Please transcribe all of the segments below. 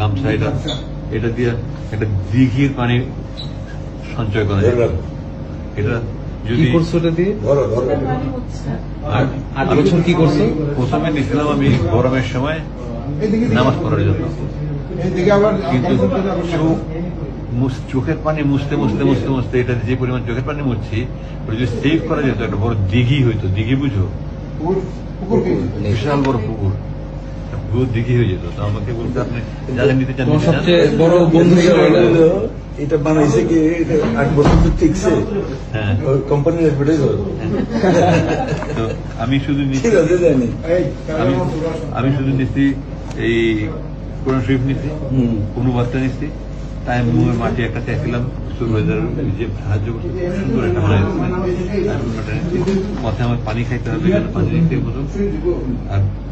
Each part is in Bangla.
গামছা এটা এটা দিয়ে একটা দিঘির পানি সঞ্চয় করা যায়। এটা যদি করছ এটা দিয়ে? ধরো ধরো। আর বছর কি করছ? প্রথমে নিয়েছিলাম আমি গরমের সময় নামাজ পড়ার জন্য। কিন্তু চোখ চোখের পানি মুছতে মুছতে মুছতে মুছতে এটা যে পরিমাণ চোখের পানি মুছছি ওটা যদি সেভ করা যেত একটা বড় দিঘি হইতো। দিঘি বুঝো? পুকুর পুকুর কি? বিশাল বড় পুকুর। পুরো দিঘি হয়ে যেত তো আমাকে বলতে আপনি যাদের নিতে চান। সবচেয়ে বড় বন্ধু এটা? এটা বানাইছে কি আট বছর তো টিকছে। হ্যাঁ। কোম্পানির অ্যাডভার্টাইজ তো আমি শুধু নিচ্ছি ঠিক আছে জানি। এই আমি শুধু নিচ্ছি এই কোরআন শরীফ নিচ্ছি। অনুবাদটা নিচ্ছি তাই মুয়ের মাটি একটা চাইছিলাম যে সাহায্য করছে সুন্দর একটা মাথায় আমার পানি খাইতে হবে পানি নিতে বলুন আর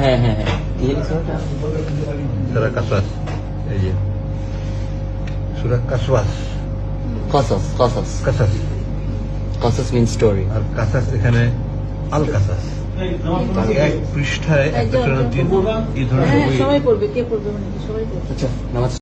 হ্যাঁ হ্যাঁ হ্যাঁ? সুরা কাসাস এই যে। সুরা কাসওয়াস কাসাস কাসাস কাসাস কাসাস মিন স্টোরি আর কাসাস এখানে আল কাসাস এক পৃষ্ঠায় একটা ধরনের এই ধরনের হ্যাঁ বই। সবাই পড়বে কে পড়বে মানে সবাই পড়বে। আচ্ছা নামাজ